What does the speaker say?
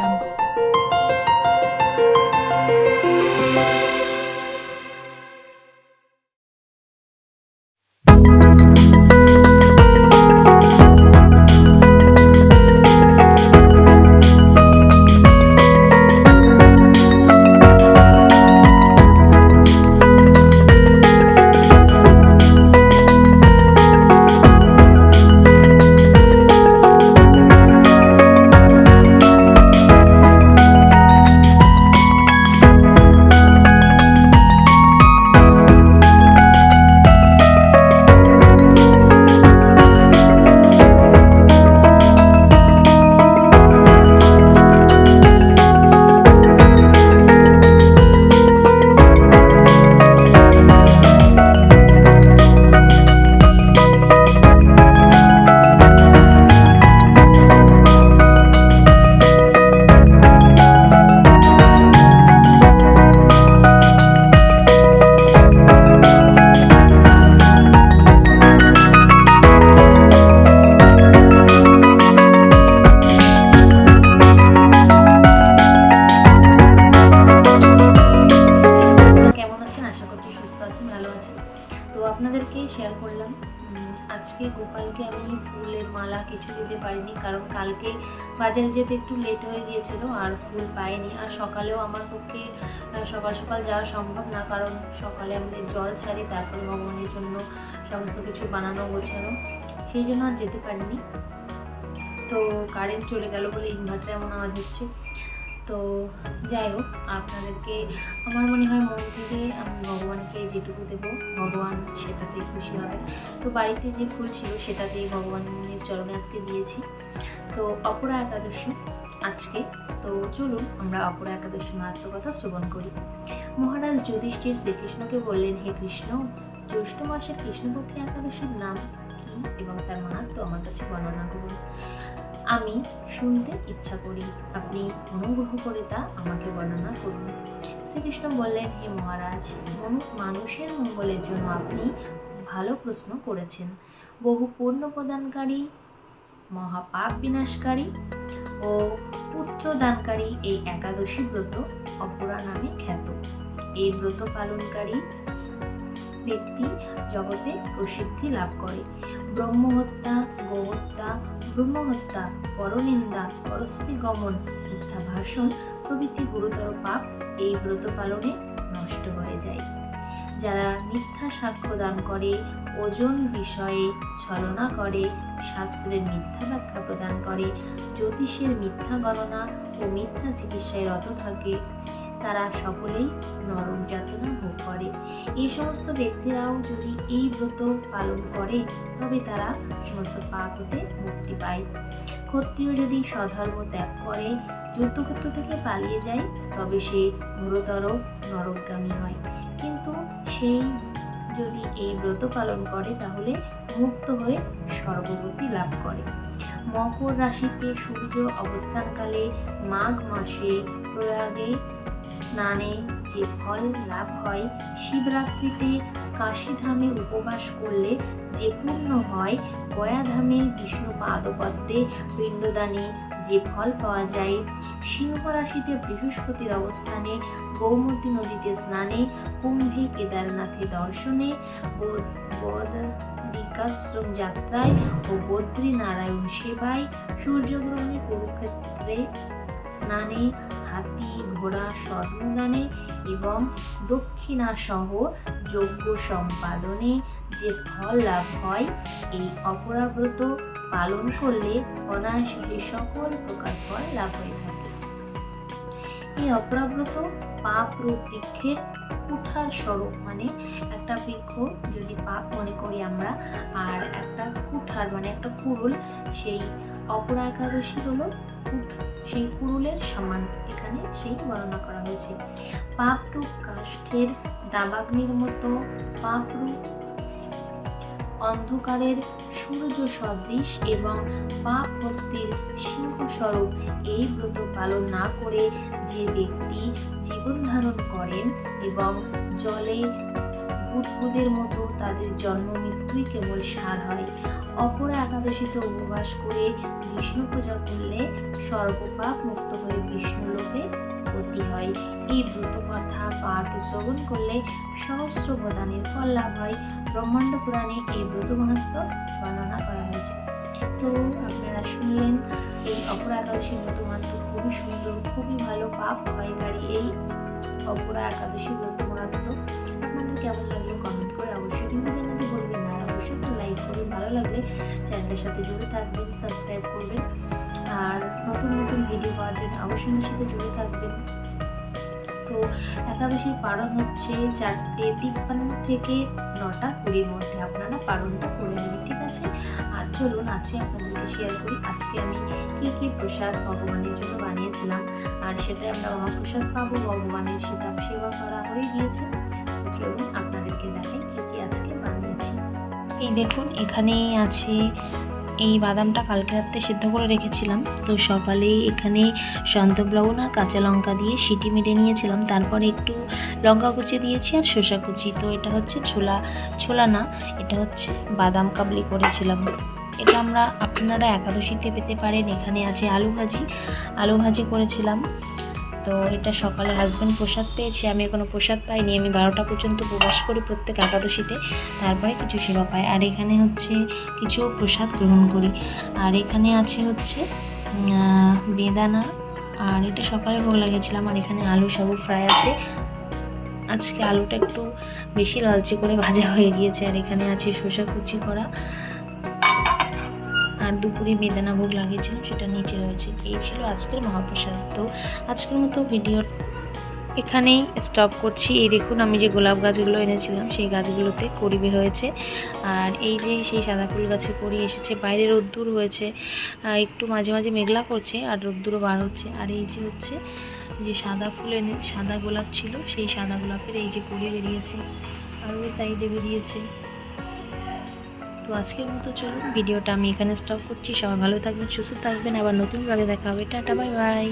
jungle. তো আপনাদেরকে share করলাম। আজকে গোপালকে আমি ফুলের মালা কিছু দিতে পারিনি, কারণ কালকে বাজারে যেতে একটু লেট হয়ে গিয়েছিল আর ফুল পাইনি। আর সকালেও আমার পক্ষে সকাল সকাল যাওয়া সম্ভব না, কারণ সকালে আমাদের জল ছাড়ি, তারপরে ভগবানের জন্য সমস্ত কিছু বানানো গোছানো, সেই জন্য আর যেতে পারিনি। তো কারেন্ট চলে গেল বলে ইনভার্টার এমন আওয়াজ হচ্ছে। তো যাই হোক, আপনাদেরকে আমার মনে হয় মন থেকে যেটুকু দেবো, ভগবান সেটাতেই খুশি হবে। তো বাড়িতে যে ফুল ছিল সেটাতেই ভগবানের চরণে আজকে দিয়েছি। তো অপরা একাদশী আজকে। তো চলুন আমরা অপরা একাদশী মাহাত্ম কথা শ্রবণ করি। মহারাজ যুধিষ্ঠির শ্রীকৃষ্ণকে বললেন, হে কৃষ্ণ, জ্যৈষ্ঠ মাসের কৃষ্ণপক্ষে একাদশীর নাম কি এবং তার মাহাত্ম আমার কাছে বর্ণনা করুন। আমি শুনতে ইচ্ছা করি। আপনি অনুগ্রহ করে তা আমাকে বর্ণনা করুন। শ্রীকৃষ্ণ বললেন, হে মহারাজ মনু- মানুষের মঙ্গলের জন্য আপনি ভালো প্রশ্ন করেছেন। বহু পুণ্য প্রদানকারী মহাপাপ বিনাশকারী ও পুত্র দানকারী এই একাদশী ব্রত অপরা নামে খ্যাত। এই ব্রত পালনকারী ব্যক্তি জগতে প্রসিদ্ধি লাভ করে। ব্রহ্মহত্যা, গোহত্যা, ব্রহ্মহত্যা, পরনিন্দা, পরশ্রী গমন মিথ্যা ভাষণ প্রভৃতি গুরুতর পাপ এই ব্রত পালনে নষ্ট হয়ে যায়। যারা মিথ্যা সাক্ষ্য দান করে, ওজন বিষয়ে ছলনা করে, শাস্ত্রের মিথ্যা ব্যাখ্যা প্রদান করে, জ্যোতিষের মিথ্যা গণনা ও মিথ্যা চিকিৎসায় রত থাকে তারা সকলেই নরক যাতনা ভোগ করে। এই সমস্ত ব্যক্তিরাও যদি এই ব্রত পালন করে, তবে তারা সমস্ত পাপ হতে মুক্তি পায়। ক্ষত্রিয় যদি স্বধর্ম ত্যাগ করে, যুদ্ধক্ষেত্র থেকে পালিয়ে যায়, তবে সে গুরুতর নরকগামী হয়। কিন্তু সেই যদি এই ব্রত পালন করে, তাহলে মুক্ত হয়ে স্বর্গগতি লাভ করে। মকর রাশিতে সূর্য অবস্থানকালে মাঘ মাসে প্রয়াগে স্নানে যে ফল লাভ হয়, শিবরাত্রিতে কাশীধামে উপবাস করলে যে পূর্ণ হয়, গয়াধামে বিষ্ণু পাদপদ্মে পিণ্ডদানে যে ফল পাওয়া যায়, সিংহ রাশিতে বৃহস্পতির অবস্থানে গৌমতী নদীতে স্নানে, কুম্ভে কেদারনাথে দর্শনে বদ্রিকাশ্রম যাত্রায় ও বদ্রী নারায়ণ সেবায় সূর্যগ্রহণে কুরুক্ষেত্রে স্নানে হাতি, ঘোড়া, স্বর্ণদানে এবং দক্ষিণাসহ যজ্ঞ সম্পাদনে যে ফল লাভ হয়, এই অপরাব্রত পালন করলে অনায়াসে সকল প্রকার ফল লাভ হয়ে থাকে। এই অপরাব্রত পাপ রূপ বৃক্ষের কুঠার স্বরূপ মানে একটা বৃক্ষ যদি পাপ মনে করি আমরা, আর একটা কুঠার মানে একটা কুরুল, সেই অপরা একাদশী হলো কুঠ সেই কুরুলের সমান এখানে সেই বর্ণনা করা হয়েছে। পাপরূপ কাষ্ঠের দাবাগ্নির মতো পাপরূপ অন্ধকারের সূর্য সদৃশ এবং পাপ হস্তির সিংহস্বরূপ এই ব্রত পালন না করে যে ব্যক্তি জীবন ধারণ করেন এবং জলে বুদবুদের মতো তাদের জন্ম মৃত্যুই কেবল সার হয়। অপরা একাদশীতে উপবাস করে বিষ্ণু পূজা করলে সর্বপাপ মুক্ত হয়ে বিষ্ণু লোকে গতি হয়। এই ব্রত কথা পাঠ শ্রবণ করলে সহস্র প্রদানের ফল লাভ হয়। ব্রহ্মাণ্ড পুরাণে এই ব্রত মাহাত্ম বর্ণনা করা হয়েছে। তো আপনারা শুনলেন, এই অপরা একাদশী ব্রত মাহাত্ম খুবই সুন্দর, খুবই ভালো পাপ ক্ষয়কারী এই অপরা একাদশী ব্রত মাহাত্ম আপনাদের কেমন চ্যানেলের সাথে জুড়ে থাকবেন সাবস্ক্রাইব করবেন, আর নতুন নতুন ভিডিও পাওয়ার জন্য অবশ্যই সাথে জুড়ে থাকবেন। তো একাদশীর পালন হচ্ছে চারটে তিপ্পান্ন থেকে নটা কুড়ির মধ্যে। আপনারা পালনটা করে নেবেন, ঠিক আছে? আর চলুন, আজকে আপনাদেরকে শেয়ার করি, আজকে আমি কী কী প্রসাদ ভগবানের জন্য বানিয়েছিলাম, আর সেটা আমরা মহাপ্রসাদ পাবো। ভগবানের সেটা সেবা করা হয়ে গিয়েছে। চলুন, আপনাদেরকে দেখাই এই দেখুন এখানে আছে এই বাদামটা কালকে রাত্রে সিদ্ধ করে রেখেছিলাম। তো সকালে এখানে সন্তব লবণ আর কাঁচা লঙ্কা দিয়ে সিটি মেরে নিয়েছিলাম। তারপরে একটু লঙ্কা কুচি দিয়েছি আর শসা কুচি। তো এটা হচ্ছে ছোলা ছোলা না, এটা হচ্ছে বাদাম কাবলি করেছিলাম। এটা আমরা আপনারা একাদশীতে পেতে পারেন। এখানে আছে আলু ভাজি। আলু ভাজি করেছিলাম। তো এটা সকালে হাজব্যান্ড প্রসাদ পেয়েছে, আমি এখনও প্রসাদ পাইনি, আমি বারোটা পর্যন্ত উপবাস করি প্রত্যেক একাদশীতে, তারপরে কিছু সেবা পাই। আর এখানে হচ্ছে কিছু প্রসাদ গ্রহণ করি। আর এখানে আছে হচ্ছে বেদানা, আর এটা সকালে ভোগ লাগিয়েছিলাম, আর এখানে আলু সাবু ফ্রাই আছে। আজকে আলুটা একটু বেশি লালচে করে ভাজা হয়ে গিয়েছে, আর এখানে আছে শসা কুচি করা আর দুপুরে বেদানা ভোগ লাগিয়েছিলাম, সেটা নিচে রয়েছে। এই ছিল আজকের মহাপ্রসাদ। তো আজকের মতো ভিডিও এখানেই স্টপ করছি। এই দেখুন, আমি যে গোলাপ গাছগুলো এনেছিলাম, সেই গাছগুলোতে করিবে হয়েছে। আর এই যে সেই সাদা ফুল গাছে করি এসেছে, বাইরে রোদ্দুর হয়েছে। একটু মাঝে মাঝে মেঘলা করছে আর রোদ্দুরও বার হচ্ছে। আর এই যে হচ্ছে যে সাদা ফুল এনে, সাদা গোলাপ ছিল, সেই সাদা গোলাপের এই যে করি বেরিয়েছে, আর ওই সাইডে বেরিয়েছে। তো আজকের মতো চলুন, ভিডিওটা আমি এখানে স্টপ করছি। সবাই ভালো থাকবেন, সুস্থ থাকবেন। আবার নতুন ব্লগে দেখা হবে। Tata, bye bye.